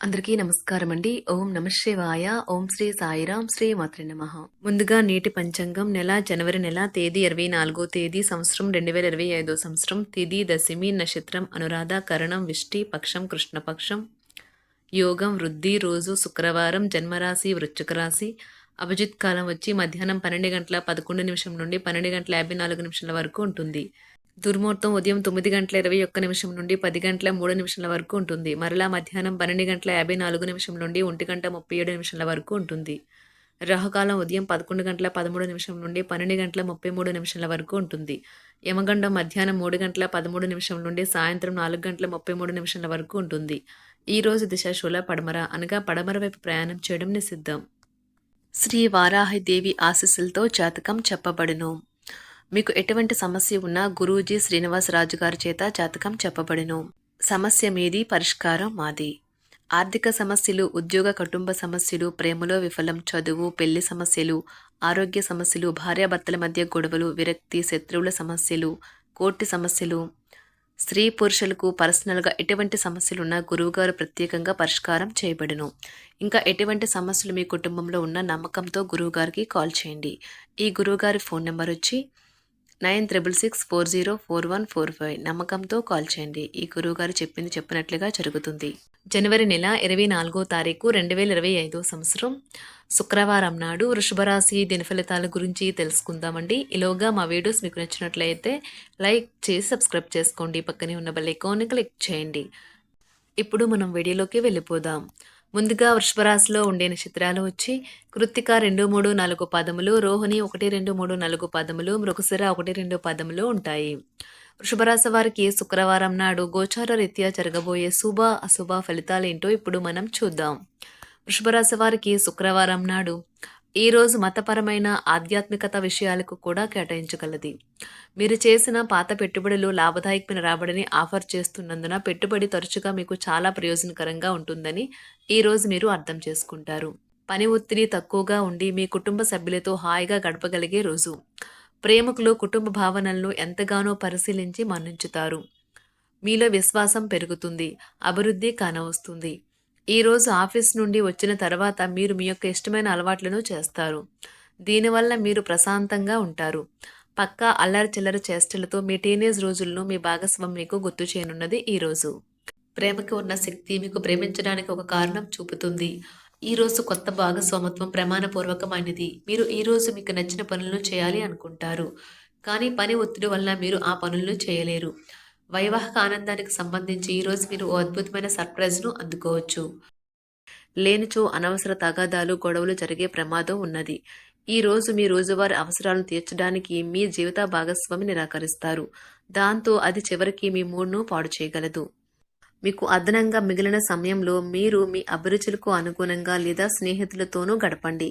అందరికీ నమస్కారం అండి ఓం నమశివాయ ఓం శ్రీ సాయిరాం శ్రీ మాత్రి నమ. ముందుగా నేటి పంచాంగం నెల జనవరి నెల తేదీ ఇరవై నాలుగో తేదీ సంవత్సరం రెండు వేల ఇరవై ఐదో సంవత్సరం తిది దశమి నక్షత్రం అనురాధ కరణం విష్టి పక్షం కృష్ణపక్షం యోగం వృద్ధి రోజు శుక్రవారం జన్మరాశి వృశ్చిక రాశి అభిజిత్ కాలం వచ్చి మధ్యాహ్నం పన్నెండు గంటల పదకొండు నిమిషం నుండి పన్నెండు గంటల యాభై నాలుగు నిమిషాల వరకు ఉంటుంది. దుర్ముహూర్తం ఉదయం తొమ్మిది గంటల ఇరవై ఒక్క నిమిషం నుండి పది గంటల మూడు నిమిషాల వరకు ఉంటుంది. మరలా మధ్యాహ్నం పన్నెండు గంటల యాభై నాలుగు నిమిషం నుండి ఒంటి గంట ముప్పై ఏడు నిమిషాల వరకు ఉంటుంది. రాహుకాలం ఉదయం పదకొండు గంటల పదమూడు నిమిషం నుండి పన్నెండు గంటల ముప్పై మూడు నిమిషాల వరకు ఉంటుంది. యమగండం మధ్యాహ్నం మూడు గంటల పదమూడు నిమిషం నుండి సాయంత్రం నాలుగు గంటల ముప్పై మూడు నిమిషాల వరకు ఉంటుంది. ఈ రోజు దిశాశూల పడమర అనగా పడమర వైపు ప్రయాణం చేయడం నిషిద్ధం. శ్రీ వారాహిదేవి ఆశీస్సులతో జాతకం చెప్పబడును. మీకు ఎటువంటి సమస్య ఉన్నా గురూజీ శ్రీనివాసరాజు గారి చేత జాతకం చెప్పబడును. సమస్య మీది పరిష్కారం మాది. ఆర్థిక సమస్యలు ఉద్యోగ కుటుంబ సమస్యలు ప్రేమలో విఫలం చదువు పెళ్ళి సమస్యలు ఆరోగ్య సమస్యలు భార్యాభర్తల మధ్య గొడవలు విరక్తి శత్రువుల సమస్యలు కోర్టు సమస్యలు. స్త్రీ పురుషులకు పర్సనల్గా ఎటువంటి సమస్యలున్నా గురువుగారు ప్రత్యేకంగా పరిష్కారం చేయబడును. ఇంకా ఎటువంటి సమస్యలు మీ కుటుంబంలో ఉన్న నమ్మకంతో గురువుగారికి కాల్ చేయండి. ఈ గురువుగారి ఫోన్ నెంబర్ వచ్చి nine triple six four zero four one four five నమ్మకంతో కాల్ చేయండి. ఈ గురువుగారు చెప్పింది చెప్పినట్లుగా జరుగుతుంది. జనవరి నెల ఇరవై నాలుగో తారీఖు రెండు వేల ఇరవై ఐదో సంవత్సరం. శుక్రవారం నాడు వృషభరాశి దినఫలితాల గురించి తెలుసుకుందామండి. ఈలోగా మా వీడియోస్ మీకు నచ్చినట్లయితే లైక్ చేసి సబ్స్క్రైబ్ చేసుకోండి. పక్కనే ఉన్న బెల్ ఐకాన్ని క్లిక్ చేయండి. ఇప్పుడు మనం వీడియోలోకి వెళ్ళిపోదాం. ముందుగా వృషభరాశిలో ఉండే నక్షత్రాలు వచ్చి కృత్తిక రెండు మూడు నాలుగు పదములు రోహిణి ఒకటి రెండు మూడు నాలుగు పదములు మృగశిర ఒకటి రెండు పదములు ఉంటాయి. వృషభరాశి వారికి శుక్రవారం నాడు గోచార రీత్యా జరగబోయే శుభ అశుభ ఫలితాలేంటో ఇప్పుడు మనం చూద్దాం. వృషభరాశి వారికి శుక్రవారం నాడు ఈరోజు మతపరమైన ఆధ్యాత్మికత విషయాలకు కూడా కేటాయించగలది. మీరు చేసిన పాత పెట్టుబడులు లాభదాయకమైన రాబడిని ఆఫర్ చేస్తున్నందున పెట్టుబడి తరచుగా మీకు చాలా ప్రయోజనకరంగా ఉంటుందని ఈ రోజు మీరు అర్థం చేసుకుంటారు. పని ఒత్తిడి తక్కువగా ఉండి మీ కుటుంబ సభ్యులతో హాయిగా గడపగలిగే రోజు. ప్రేమికులు కుటుంబ భావనలను ఎంతగానో పరిశీలించి మన్నించుతారు. మీలో విశ్వాసం పెరుగుతుంది అభివృద్ధి కానవస్తుంది. ఈరోజు ఆఫీస్ నుండి వచ్చిన తర్వాత మీరు మీ యొక్క ఇష్టమైన అలవాట్లను చేస్తారు. దీనివల్ల మీరు ప్రశాంతంగా ఉంటారు. పక్కా అల్లరి చిల్లర చేష్టలతో మీ టీనేజ్ రోజులను మీ భాగస్వామి మీకు గుర్తు చేయనున్నది ఈరోజు ప్రేమకి ఉన్న శక్తి మీకు ప్రేమించడానికి ఒక కారణం చూపుతుంది. ఈ రోజు కొత్త భాగస్వామత్వం ప్రమాణపూర్వకమైనది. మీరు ఈ రోజు మీకు నచ్చిన పనులను చేయాలి అనుకుంటారు. కానీ పని ఒత్తిడి వల్ల మీరు ఆ పనులను చేయలేరు. వైవాహిక ఆనందానికి సంబంధించి ఈరోజు మీరు ఓ అద్భుతమైన సర్ప్రైజ్ను అందుకోవచ్చు. లేనిచో అనవసర తగాదాలు గొడవలు జరిగే ప్రమాదం ఉన్నది. ఈ రోజు మీ రోజువారి అవసరాలను తీర్చడానికి మీ జీవిత భాగస్వామి నిరాకరిస్తారు. దాంతో అది చివరికి మీ మూడ్ను పాడు చేయగలదు. మీకు అదనంగా మిగిలిన సమయంలో మీరు మీ అభిరుచులకు అనుగుణంగా లేదా స్నేహితులతోనూ గడపండి.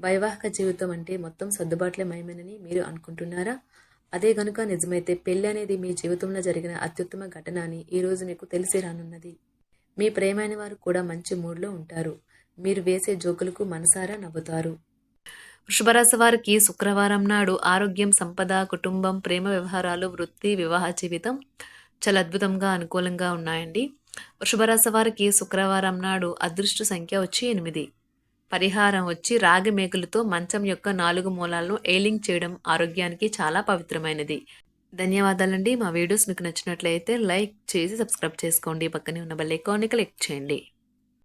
వైవాహిక జీవితం అంటే మొత్తం సర్దుబాట్లే మయమేనని మీరు అనుకుంటున్నారా? అదే గనుక నిజమైతే పెళ్ళి అనేది మీ జీవితంలో జరిగిన అత్యుత్తమ ఘటన అని ఈరోజు మీకు తెలిసి రానున్నది. మీ ప్రేమైన వారు కూడా మంచి మూడ్లో ఉంటారు. మీరు వేసే జోకులకు మనసారా నవ్వుతారు. వృషభరాశి వారికి శుక్రవారం నాడు ఆరోగ్యం సంపద కుటుంబం ప్రేమ వ్యవహారాలు వృత్తి వివాహ జీవితం చాలా అద్భుతంగా అనుకూలంగా ఉన్నాయండి. వృషభరాశి వారికి శుక్రవారం నాడు అదృష్ట సంఖ్య వచ్చి ఎనిమిది. పరిహారం వచ్చి రాగి మేకులతో మంచం యొక్క నాలుగు మూలాలను ఎయిలింగ్ చేయడం ఆరోగ్యానికి చాలా పవిత్రమైనది. ధన్యవాదాలండి. మా వీడియోస్ మీకు నచ్చినట్లయితే లైక్ చేసి సబ్స్క్రైబ్ చేసుకోండి. పక్కనే ఉన్న బెల్ ఐకాన్ని క్లిక్ చేయండి.